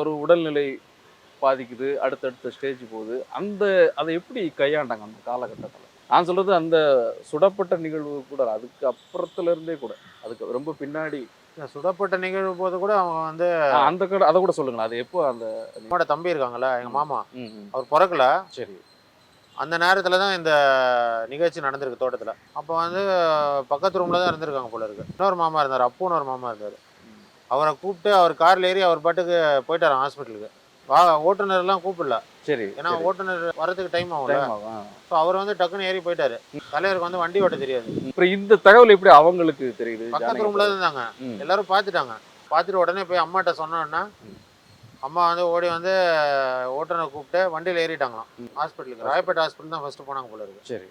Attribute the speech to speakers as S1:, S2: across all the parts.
S1: ஒரு உடல்நிலை பாதிக்குது அடுத்தடுத்த ஸ்டேஜ் போகுது. அந்த அதை எப்படி கையாண்டாங்க அந்த காலகட்டத்தில்? நான் சொல்றது அந்த சுடப்பட்ட நிகழ்வு கூட அதுக்கு அப்புறத்துல இருந்தே கூட. அதுக்கு ரொம்ப பின்னாடி.
S2: சுடப்பட்ட நிகழ்வு போது கூட அவங்க வந்து
S1: அந்த கூட அதை கூட சொல்லுங்களேன். அது எப்போ அந்த
S2: என்னோட தம்பி இருக்காங்கல்ல எங்க மாமா. அவர் பிறக்கல.
S1: சரி.
S2: அந்த நேரத்தில் தான் இந்த நிகழ்ச்சி நடந்திருக்கு தோட்டத்தில். அப்போ வந்து பக்கத்து ரூமில் தான் இருந்திருக்காங்க போல இருக்கு. இன்னொரு மாமா இருந்தார் அப்புன்னு ஒரு மாமா இருந்தார். அவரை கூப்பிட்டு அவர் காரில் ஏறி அவர் பாட்டுக்கு போயிட்டாராம் ஹாஸ்பிட்டலுக்கு வா ஓட்டுநர்லாம் கூப்பிடல.
S1: சரி
S2: ஏன்னா ஓட்டுநர் வரதுக்கு டைம் ஆகும்ல.
S1: ஆகும்.
S2: ஸோ அவர் வந்து டக்குன்னு ஏறி போயிட்டாரு. தலைவருக்கு வந்து வண்டி ஓட்ட தெரியாது.
S1: அப்புறம் இந்த தகவல் எப்படி அவங்களுக்கு தெரியுது?
S2: பக்கத்து ரூம்ல இருந்தாங்க. எல்லாரும் பார்த்துட்டாங்க. பார்த்துட்டு உடனே போய் அம்மாட்ட சொன்னோன்னா. அம்மா வந்து ஓடி வந்து ஓட்டுநர் கூப்பிட்டு வண்டியில் ஏறிட்டாங்களாம். ஹாஸ்பிட்டலுக்கு ராயப்பேட்டை ஹாஸ்பிட்டல் தான் ஃபர்ஸ்ட் போனாங்க போல இருக்கு.
S1: சரி.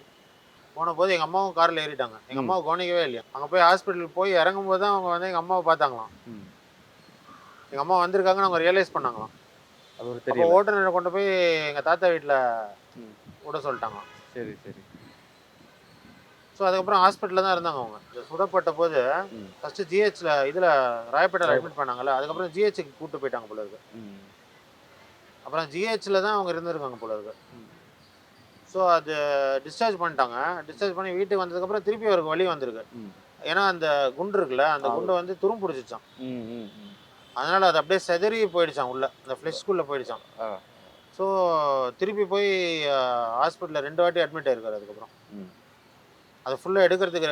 S2: போன போது எங்கள் அம்மாவும் காரில் ஏறிட்டாங்க. எங்கள். அம்மாவை கவனிக்கவே இல்லையா? அங்கே போய் ஹாஸ்பிட்டலுக்கு போய் இறங்கும் போது தான் அவங்க வந்து எங்கள் அம்மாவை பார்த்தாங்களாம். எங்கள் அம்மா வந்திருக்காங்கன்னு அவங்க ரியலைஸ் பண்ணாங்களாம்
S1: அது ஒரு தெரியல
S2: ஓட்டுநரை கொண்டு போய் எங்கள் தாத்தா வீட்டில். விட சொல்லிட்டாங்களாம்
S1: சரி சரி
S2: ஸோ அதுக்கப்புறம் ஹாஸ்பிட்டலில் தான் இருந்தாங்க அவங்க இந்த சுடப்பட்ட போது. ஃபஸ்ட்டு ஜிஹெச்சில் இதில் ராயப்பேட்டையில் அட்மிட் பண்ணாங்கல்ல அதுக்கப்புறம் ஜிஹெச்சுக்கு கூப்பிட்டு போயிட்டாங்க போல இருக்கு. அப்புறம் ஜிஹெச்சில் தான் அவங்க இருந்திருக்காங்க போல இருக்கு. ஸோ அது டிஸ்சார்ஜ் பண்ணிட்டாங்க டிஸ்சார்ஜ் பண்ணி வீட்டுக்கு வந்ததுக்கப்புறம் திருப்பி அவருக்கு வலி வந்திருக்கு. ஏன்னா அந்த குண்டு இருக்குல்ல அந்த. குண்டு வந்து துரும் பிடிச்சிச்சான். அதனால அது அப்படியே செதறி போயிடுச்சான் உள்ள அந்த ஃப்ளெஷ்குள்ளே போயிடுச்சான். ஸோ திருப்பி போய் ஹாஸ்பிட்டலில் ரெண்டு வாட்டி அட்மிட் ஆயிருக்காரு அதுக்கப்புறம். அது ஃபுல்லாக எடுக்கிறதுக்கு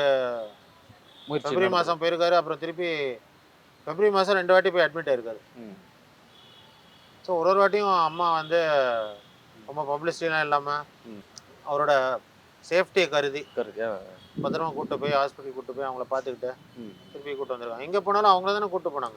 S2: பிப்ரவரி. மாதம் போயிருக்காரு அப்புறம் திருப்பி பிப்ரவரி மாதம் ரெண்டு வாட்டி போய் அட்மிட் ஆயிருக்காரு. ஸோ ஒரு ஒரு வாட்டியும் அம்மா வந்து ரொம்ப பப்ளிசிட்டிலாம் இல்லாமல். அவரோட சேஃப்டியை கருதி.
S1: ஆ.
S2: பத்திரமா கூட்டு போய் ஹாஸ்பிட்டல் கூட்டு போய் அவங்கள பார்த்துக்கிட்டு. திருப்பி கூட்டு வந்திருக்காங்க எங்கே போனாலும் அவங்க தானே கூட்டு போனாங்க